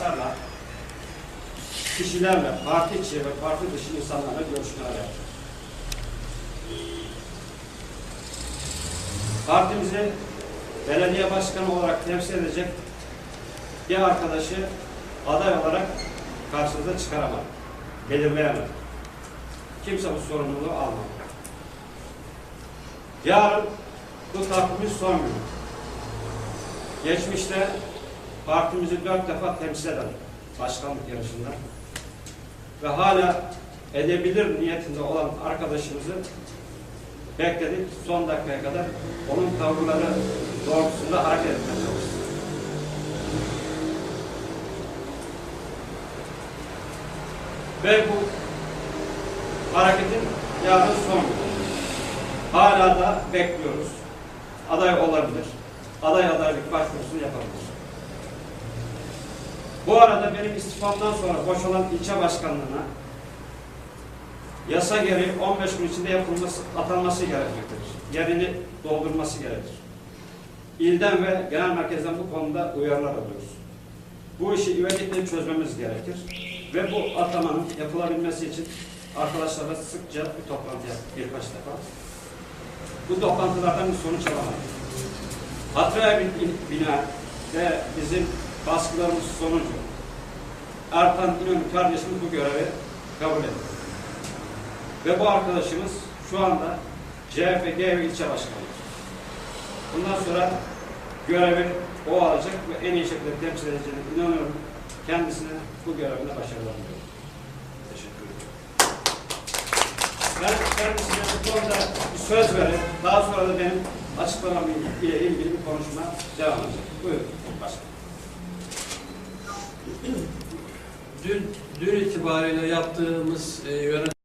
arkadaşlarla, kişilerle, parti içi ve parti dışı insanlarla görüşmeler yaptık. Partimizi belediye başkanı olarak temsil edecek bir arkadaşı aday olarak karşımıza çıkaramadı. Belirleyemedi. Kimse bu sorumluluğu almadı. Yarın bu takvimin son günü. Geçmişte partimizi dört defa temsil eden başkanlık yarışında ve hala edebilir niyetinde olan arkadaşımızı bekledik. Son dakikaya kadar onun tavırları doğrultusunda hareket etmeye çalıştık. Ve bu hareketin yarın son. Hala da bekliyoruz. Aday olabilir. Aday adaylık başvurusunu yapabilir. Bu arada benim istifamdan sonra boşalan ilçe başkanlığına yasa gereği 15 gün içinde yapılması, atanması gerekmektedir. Yerini doldurması gerekir. İlden ve genel merkezden bu konuda uyarılar alıyoruz. Bu işi ivedilikle çözmemiz gerekir. Ve bu atamanın yapılabilmesi için arkadaşlarla sıkça bir toplantı yaptık birkaç defa. Bu toplantılardan bir sonuç alamadık. Hatıra bina ve bizim baskılarımız sonucu Ertan İnönü kardeşimiz bu görevi kabul etti. Ve bu arkadaşımız şu anda CHP GEV ilçe başkanı. Bundan sonra görevi o alacak ve en iyi şekilde temsil edeceğine inanıyorum. Kendisine bu görevinde başarılar diliyorum. Teşekkür ederim. Ben kendisine bu konuda bir söz verip daha sonra da benim açıklamam ile ilgili bir konuşma devam edecek. Buyurun. Dün, itibariyle yaptığımız e, yönetim